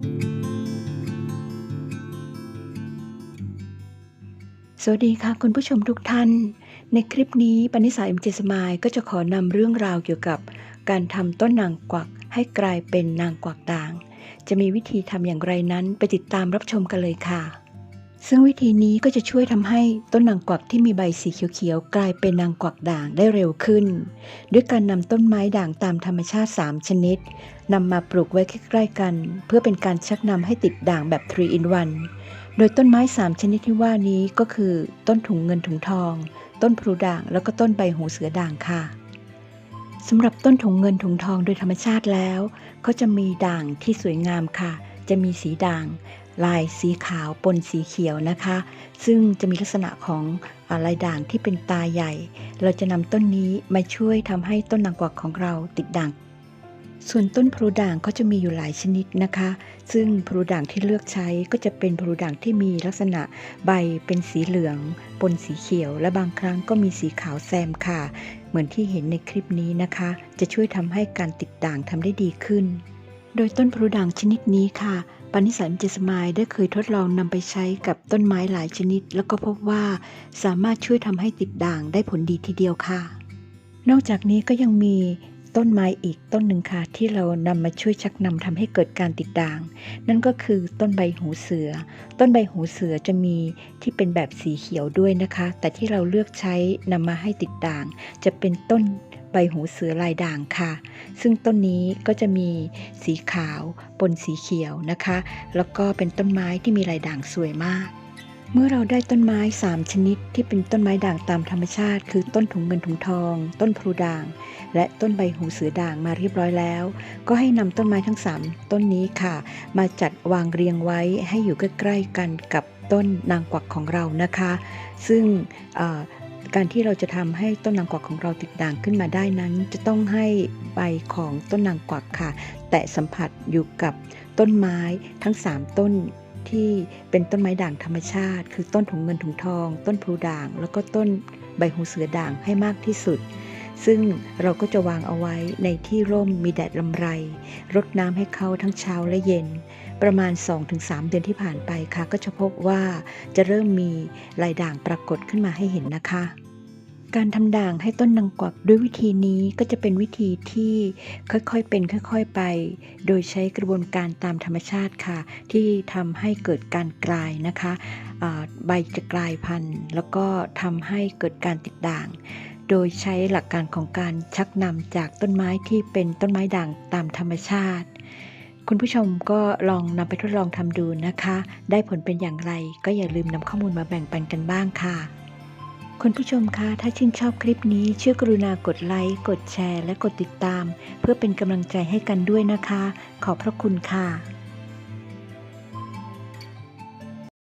สวัสดีค่ะคุณผู้ชมทุกท่าน ในคลิปนี้ปณิสาเอ็มเจสมายก็จะขอนำเรื่องราวเกี่ยวกับ การทำต้นนางกวักให้กลายเป็นนางกวักด่าง จะมีวิธีทำอย่างไรนั้นไปติดตามรับชมกันเลยค่ะ ซึ่งวิธีนี้ก็จะช่วยทำให้ต้นนางกวักที่มีใบสีเขียวๆ กลายเป็นนางกวักด่างได้เร็วขึ้น ด้วยการนำต้นไม้ด่างตามธรรมชาติ 3 ชนิดนำมาปลูกไว้ใกล้ๆกัน เพื่อเป็นการชักนำให้ติดด่างแบบ 3 in 1 โดยต้นไม้ 3 ชนิดที่ว่านี้ก็คือ ต้นถุงเงินถุงทอง ต้นพลูด่างแล้วก็ต้นใบหูเสือด่างค่ะสำหรับต้นถุงเงินถุงทองโดยธรรมชาติแล้วเขาจะมีด่างที่สวยงามค่ะ จะมีสีด่าง ลายสีขาวปนสีเขียวนะคะ ซึ่งจะมีลักษณะของลายด่างที่เป็นตาใหญ่ เราจะนำต้นนี้มาช่วยทำให้ต้นนางกวักของเราติดด่างส่วนต้นพลูด่างก็จะมีอยู่หลายชนิดนะคะ ซึ่งพลูด่างที่เลือกใช้ก็จะเป็นพลูด่างที่มีลักษณะใบเป็นสีเหลืองปนสีเขียว และบางครั้งก็มีสีขาวแซมค่ะ เหมือนที่เห็นในคลิปนี้นะคะ จะช่วยทำให้การติดด่างทำได้ดีขึ้น โดยต้นพลูด่างชนิดนี้ค่ะ ปานิสันเจสมายได้เคยทดลองนำไปใช้กับต้นไม้หลายชนิด แล้วก็พบว่าสามารถช่วยทำให้ติดด่างได้ผลดีทีเดียวค่ะ นอกจากนี้ก็ยังมีต้นไม้อีกต้นหนึ่งค่ะ ที่เรานำมาช่วยชักนำทำให้เกิดการติดด่าง นั่นก็คือต้นใบหูเสือ ต้นใบหูเสือจะมีที่เป็นแบบสีเขียวด้วยนะคะ แต่ที่เราเลือกใช้นำมาให้ติดด่าง จะเป็นต้น ใบหูเสือลายด่างค่ะ ซึ่งต้นนี้ก็จะมีสีขาวปนสีเขียวนะคะ แล้วก็เป็นต้นไม้ที่มีลายด่างสวยมาก เมื่อเราได้ต้นไม้ 3 ชนิดที่เป็นต้นไม้ด่างตามธรรมชาติ คือต้นถุงเงินถุงทอง ต้นพลูด่าง และต้นใบหูเสือด่างมาเรียบร้อยแล้ว ก็ให้นำต้นไม้ทั้ง 3 ต้นนี้ค่ะ มาจัดวางเรียงไว้ให้อยู่ใกล้ๆกันกับต้นนางกวักของเรานะคะ ซึ่ง การที่เราจะทำให้ต้นนางกวักของเราติดด่างขึ้นมาได้นั้น จะต้องให้ใบของต้นนางกวักค่ะ แตะสัมผัสอยู่กับต้นไม้ทั้ง 3 ต้นที่เป็นต้นไม้ด่างธรรมชาติ คือต้นถุงเงินถุงทอง ต้นพลูด่าง แล้วก็ต้นใบหูเสือด่างให้มากที่สุด ซึ่งเราก็จะวางเอาไว้ในที่ร่มมีแดดลำไร รดน้ำให้เขาทั้งเช้าและเย็น ประมาณ 2-3 เดือนที่ผ่านไปค่ะ ก็จะพบว่าจะเริ่มมีลายด่างปรากฏขึ้นมาให้เห็นนะคะ การทำด่างให้ต้นนางกวักด้วยวิธีนี้ก็จะเป็นวิธีที่ค่อยๆเป็นค่อยๆไป โดยใช้กระบวนการตามธรรมชาติค่ะ ที่ทำให้เกิดการกลายนะคะใบจะกลายพันธุ์ แล้วก็ทำให้เกิดการติดด่าง โดยใช้หลักการของการชักนำจากต้นไม้ที่เป็นต้นไม้ด่างตามธรรมชาติ คุณผู้ชมก็ลองนำไปทดลองทำดูนะคะ ได้ผลเป็นอย่างไร ก็อย่าลืมนำข้อมูลมาแบ่งปันกันบ้างค่ะ คุณผู้ชมคะ ถ้าชื่นชอบคลิปนี้ช่วยกรุณากดไลค์ กดแชร์ และกดติดตาม เพื่อเป็นกำลังใจให้กันด้วยนะคะ ขอบพระคุณค่ะ